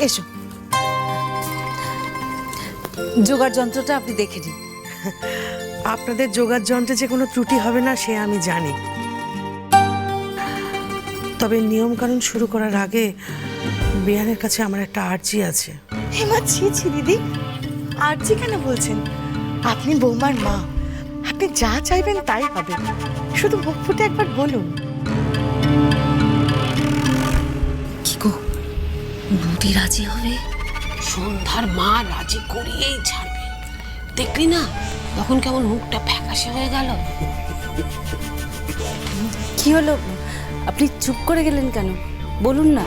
এসো। জোগাড় যন্ত্রটা আপনি দেখে নিন। আপনাদের যোগার যন্ত্রে যে কোনো ত্রুটি হবে না সে আমি জানি। তবে নিয়মকানুন শুরু করার আগে বিয়ানের কাছে আমার একটা আর্জি আছে। হেমা ছি ছি দিদি। আরজি কেন বলছেন? আপনি বৌমার মা। আপনি যা চাইবেন তাই হবে। শুধু মুখ ফুটে একবার বলুন। বৌদি রাজি হবে? সন্ধ্যার মা রাজি করিয়েই ছাড়বে। দেখলি না তখন কেমন মুখটা ফ্যাকাশে হয়ে গেল? কি হলো? আপনি চুপ করে গেলেন কেন? বলুন না।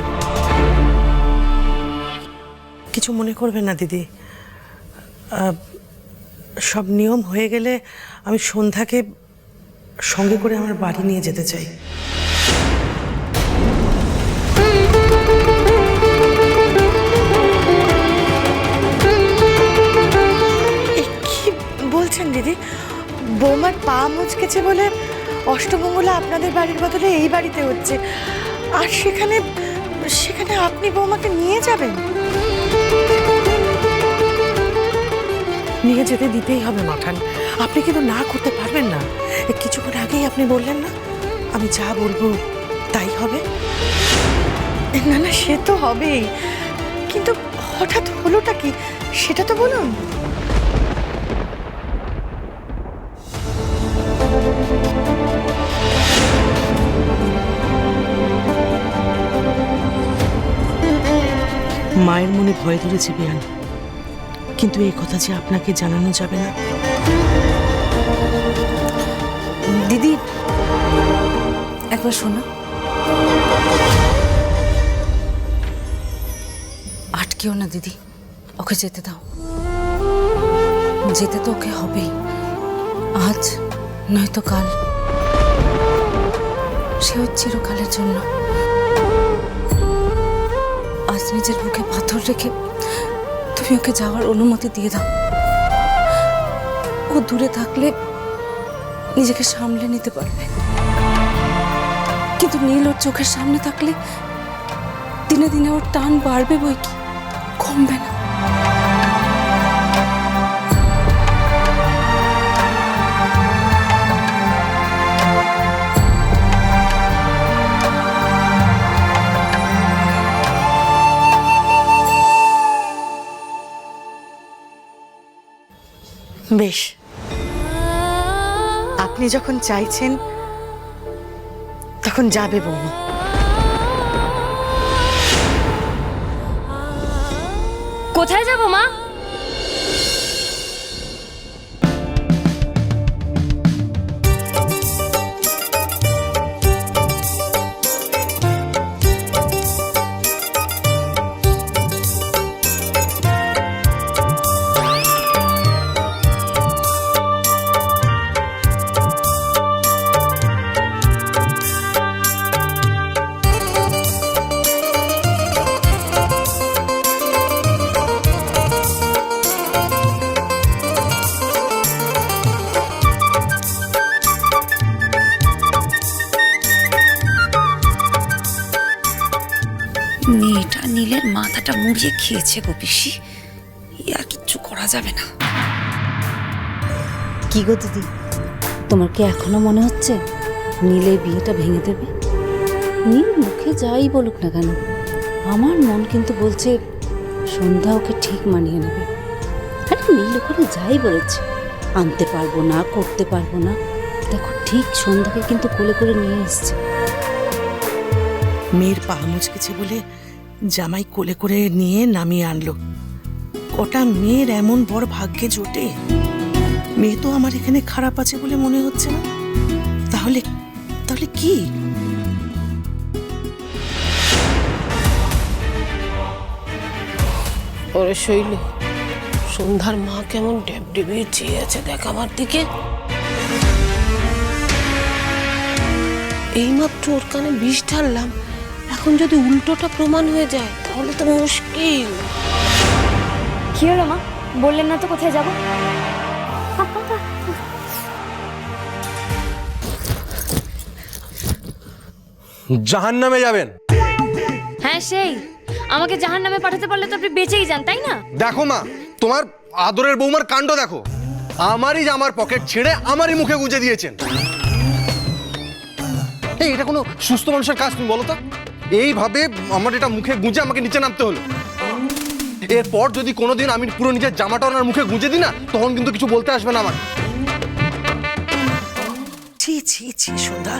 কিছু মনে করবে না দিদি। সব নিয়ম হয়ে গেলে আমি সন্ধ্যাকে সঙ্গে করে আমার বাড়ি নিয়ে যেতে চাই। বলছেন দিদি, বৌমার পা মুচকেছে বলে অষ্টমঙ্গলা আপনাদের বাড়ির বদলে এই বাড়িতে হচ্ছে। আর সেখানে সেখানে আপনি বৌমাকে নিয়ে যাবেন? নিয়ে যেতে দিতেই হবে মাঠান। আপনি কিন্তু না করতে পারবেন না। কিছুক্ষণ আগেই আপনি বললেন না, আমি যা বলব তাই হবে। না না, সে তো হবেই। কিন্তু হঠাৎ হলোটা কি? সেটা তো বলুন। মায়ের মনে ভয় ধরেছে বিয়ান। কিন্তু এই কথা যে আপনাকে জানানো যাবে না। দিদি, একবার শোনো। আটকেও না দিদি, ওকে যেতে দাও। যেতে তো ওকে হবেই। আজ নয়তো কাল। সে ওর চিরকালের জন্য। আজ নিজের বুকে পাথর রেখে তুমি ওকে যাওয়ার অনুমতি দিয়ে দাও। ও দূরে থাকলে নিজেকে সামলে নিতে পারবে। কিন্তু নীল ওর চোখের সামনে থাকলে দিনে দিনে ওর টান বাড়বে বই কি? কমবে না। বেশ। আপনি যখন চাইছেন তখন যাবে বৌমা। কোথায় যাব মা? মেয়েটা নীলের মাথাটা মুড়িয়ে খেয়েছে গো পিসি। আর কিচ্ছু করা যাবে না। কি গো দিদি? তোমার কি এখনও মনে হচ্ছে নীলের বিয়েটা ভেঙে দেবে? নীল মুখে যাই বলুক না কেন, আমার মন কিন্তু বলছে সন্ধ্যা ওকে ঠিক মানিয়ে নেবে। আরে নীল ওখানে যাই বলেছে, আনতে পারব না, করতে পারব না। দেখো ঠিক সন্ধ্যাকে কিন্তু কোলে করে নিয়ে এসছে। মেয়ের পা মুচকেছে বলে জামাই কোলে করে নিয়ে নামিয়ে আনলো। কটা মেয়ের এমন বড় ভাগ্যে জোটে। মেয়ে তো আমার এখানে খারাপ আছে বলে মনে হচ্ছে না। তাহলে তাহলে কি? ওরে শৈল, সন্ধ্যার মা কেমন ডেব ডেবিয়ে চেয়ে আছে দেখ আমার দিকে। এইমাত্র ওর কানে বিষ ঢাললাম। এখন যদি উল্টোটা প্রমাণ হয়ে যায় তাহলে তো মুশকিল। কি হলো মা? বললেন না তো কোথায় যাব? জাহান নামে যাবেন। হ্যাঁ সেই। আমাকে জাহান নামে পাঠাতে পারলে তো আপনি বেঁচেই যান তাই না? দেখো মা তোমার আদরের বৌমার কাণ্ড দেখো। আমারই জামার পকেট ছেড়ে আমারই মুখে গুঁজে দিয়েছেন। এই এটা কোনো সুস্থ মানুষের কাজ তুমি বলো তো? এইভাবে আমার এটা মুখে গুঁজে আমাকে নিচে নামতে হলো। এরপর যদি কোনোদিন আমি পুরো নিজের জামাটা ওনার মুখে গুঁজে দিই না তখন কিন্তু কিছু বলতে আসবে না আমার। ছি ছি ছি সন্ধ্যা।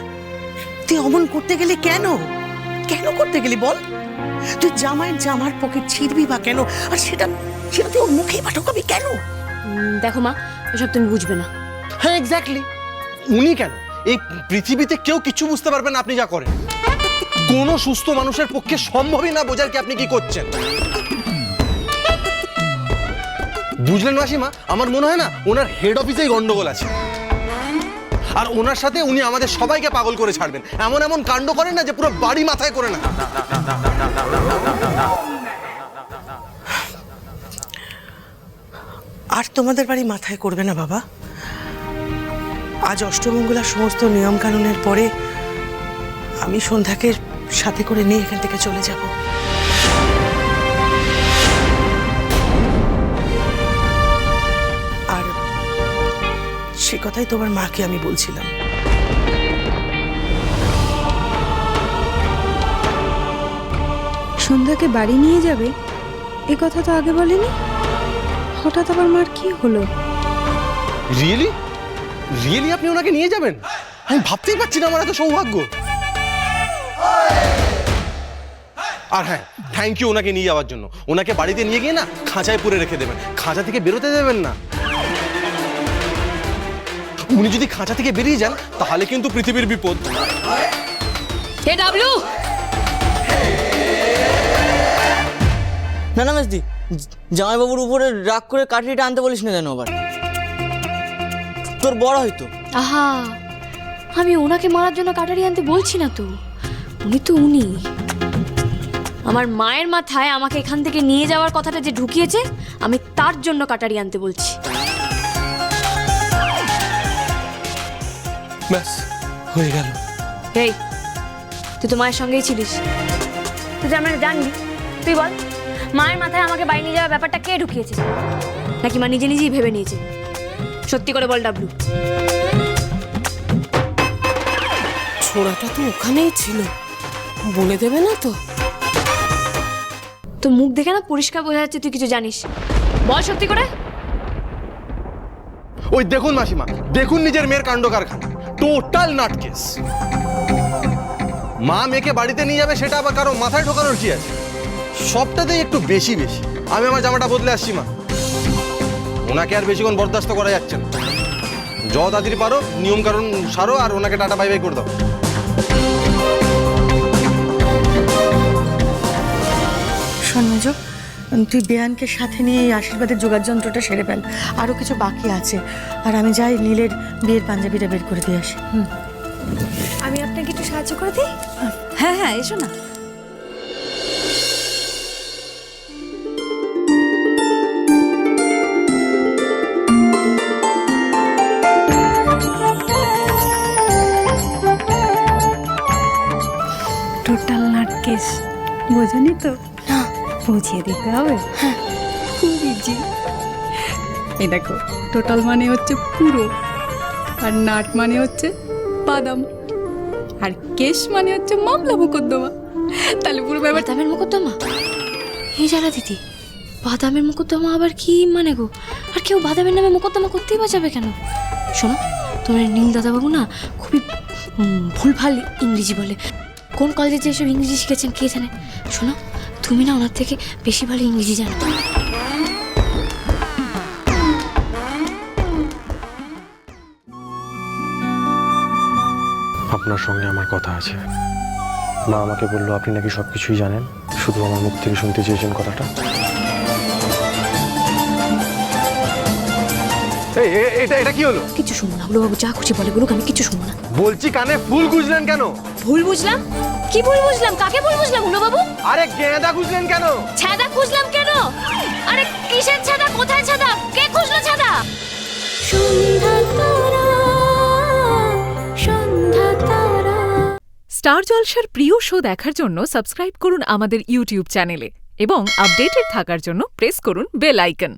তুই অমন করতে গেলে কেন? কেন করতে গেলি বল? তুই জামাইয়ের জামার পকেট ছিঁড়বি বা কেন? আর সেটা সেটা তুই ওর মুখেই বা ঢোকাবি কেন দেখো মা এসব তুমি বুঝবে না। হ্যাঁ এক্স্যাক্টলি উনি কেন? এই পৃথিবীতে কেউ কিছু বুঝতে পারবে না আপনি যা করেন। কোনো সুস্থ মানুষের পক্ষে সম্ভবই না বোঝার কি আপনি কি করছেন? বুঝলেন মাসিমা? আমার মনে হয় না ওনার হেড অফিসেই গন্ডগোল আছে। আর ওনার সাথে উনি আমাদের সবাইকে পাগল করে ছাড়বেন। এমন এমন কাণ্ড করেন না যে পুরো বাড়ি মাথায় করে না। আর তোমাদের বাড়ি মাথায় করবে না বাবা? আজ অষ্টমঙ্গলার সমস্ত নিয়ম কানুনের পরে আমি সন্ধ্যাকে সাথে করে নিয়ে এখান থেকে চলে যাব। আর সে কথাই তোমার মাকে আমি বলছিলাম। সন্ধ্যাকে বাড়ি নিয়ে যাবে? এ কথা তো আগে বলেনি? হঠাৎ আবার মার কি হলো? রিয়েলি রিয়েলি আপনি ওনাকে নিয়ে যাবেন? আমি ভাবতেই পারছি না আমার এত সৌভাগ্য। আর হ্যাঁ থ্যাংক ইউ ওনাকে নিয়ে যাওয়ার জন্য। ওনাকে বাড়িতে নিয়ে গিয়ে না খাঁচায় পুরে রেখে দেবেন। খাঁচা থেকে বেরোতে দেবেন না। উনি যদি খাঁচা থেকে বেরিয়ে যান তাহলে কিন্তু পৃথিবীর বিপদ। হে ডাবলু! না না মেসদি জামাইবাবুর উপরে রাগ করে কাঠরিটা আনতে বলিস না কেন আবার? তোর বড় হয়তো। আহা আমি ওনাকে মারার জন্য কাটারি আনতে বলছি না তো। উনি তো উনি। আমার মায়ের মাথায় আমাকে এখান থেকে নিয়ে যাওয়ার কথাটা যে ঢুকিয়েছে আমি তার জন্য কাটারি আনতে বলছি। ব্যাস হয়ে গেল। এই তুই তো মায়ের সঙ্গেই ছিলিস। তুই তো আমরা জানবি তুই বল মায়ের মাথায় আমাকে বাড়ি নিয়ে যাওয়ার ব্যাপারটা কে ঢুকিয়েছে? নাকি মা নিজে নিজেই ভেবে নিয়েছে? সত্যি করে বল ডাবলু। ছোড়াটা তো ওখানেই ছিল। বলে দেবে না তো? তোর মুখ দেখে না পরিষ্কার বোঝা যাচ্ছে, তুই কিছু জানিস। বল সত্যি করে। ওই দেখুন মাসিমা, দেখুন নিজের মেয়ের কাণ্ড কারখানা টোটাল নাট কেস। মা মেয়েকে বাড়িতে নিয়ে যাবে, সেটা আবার কারও মাথায় ঢোকানোর কি আছে? সবটাতেই একটু বেশি বেশি। আমি আমার জামাটা বদলে আসছি, মা। ওনাকে আর বেশিক্ষণ বরদাস্ত করা যাচ্ছে না। য দাদির পারো নিয়ম কারণ সারো আর ওনাকে টাটা বাই বাই করে দাও। শোন মেজো, তুই বেয়ানকে সাথে নিয়ে এই আশীর্বাদের যোগার যন্ত্রটা সেরে ফেল। আরও কিছু বাকি আছে। আর আমি যাই নীলের বিয়ের পাঞ্জাবিটা বের করে দিয়ে আসি। আমি আপনাকে একটু সাহায্য করে দিই? হ্যাঁ হ্যাঁ এসো না। টোটাল নাটকেস বোঝনি তো? বুঝিয়ে দিতে হবে। খুব ইজি এই দেখো, টোটাল মানে হচ্ছে পুরো। আর নাট মানে হচ্ছে বাদাম। আর কেশ মানে হচ্ছে মামলা মোকদ্দমা। তাহলে পুরো ব্যাপার বাদামের মুকদ্দমা? এই যারা দিদি, বাদামের মুকদ্দমা আবার কি মানে গো? আর কেউ বাদামের নামে মুকদ্দমা করতেই বা যাবে কেন? শোনো, তোমার নীল দাদাবাবু না খুবই ভুলভাল ইংরেজি বলে। কোন কলেজে যে এসব ইংরেজি শিখেছেন কে জানে? শোনো তুমি না ওনার থেকে বেশি ভালো ইংরেজি জানো। আপনার সঙ্গে আমার কথা আছে। মা আমাকে বলল আপনি নাকি সব কিছুই জানেন? শুধু আমার মুখ থেকে শুনতে চেয়েছেন কথাটা? এই এ- এটা এটা কি হলো? কিছু শুনব না বাবু যা খুশি বলে বলুক আমি কিছু শুনব না। বলছি কানে ফুল গুজলেন কেন? ভুল বুঝলাম? কি ভুল বুঝলাম? কাকে ভুল বুঝলাম হুলো বাবু আরে গেঁদা গুজলেন কেন? ছাদা খুঁজলাম কেন? আরে কিসের ছাদা? কোথায় ছাদা? কে খুঁজলো ছাদা? স্টার জলসার প্রিয় শো দেখার জন্য সাবস্ক্রাইব করুন আমাদের ইউটিউব চ্যানেলে এবং আপডেটেড থাকার জন্য প্রেস করুন বেল আইকন।